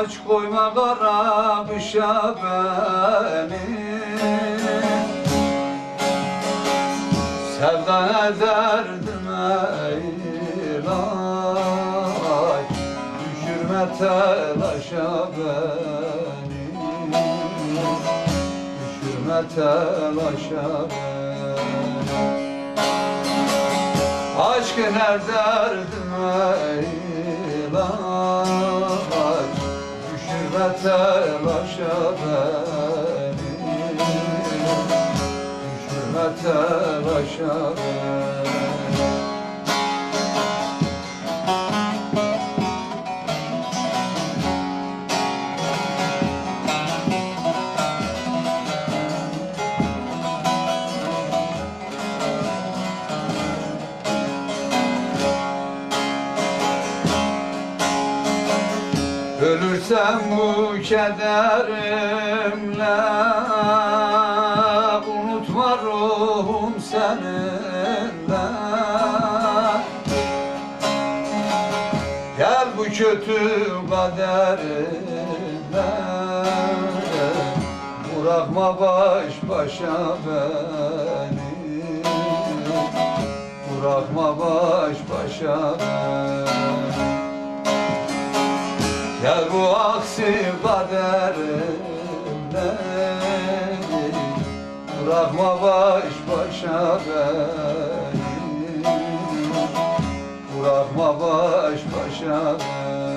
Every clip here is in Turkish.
Aç Koyma kara kışa beni. Sevdan ederdim eylay Düşürme telaşa beni. Düşürme telaşa beni Aşkın her derdim eylay Düşürme telaşa beni. Düşürme telaşa beni Ölürsem bu kederimle Unutma ruhum seninle. Gel bu kötü kaderimle Bırakma baş başa beni. Bırakma baş başa beni bu aksi kaderimle Bırakma baş başa beni. Bırakma baş başa beni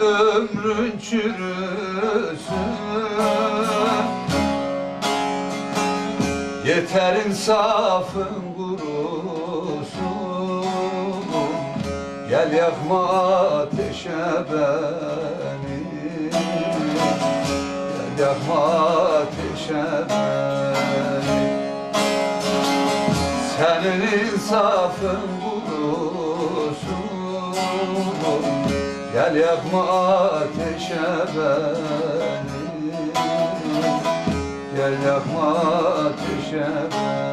ömrün çürüsün. Yeter insafın kurusun Gel yakma ateşe beni. Gel yakma ateşe beni. Senin insafın kurusun Gel yakma ateşe beni Gel yakma ateşe beni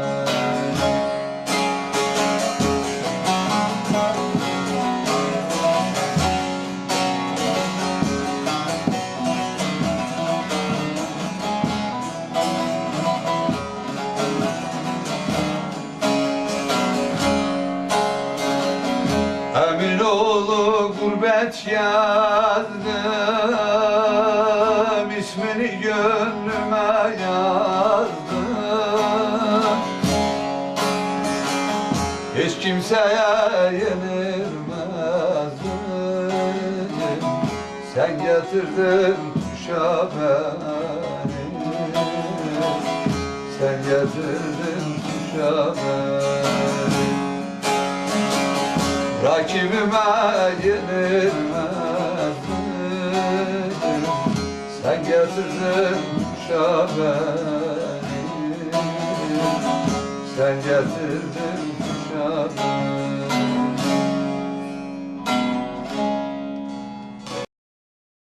Emin oğlu gurbet yazdım ismini gönlüme yazdım. Hiç kimseye yenilmezdim. Sen getirdin kuşa beni Sen getirdin kuşa beni Rakibime yenilmezdim. Sen getirdin kuşa beni Sen getirdin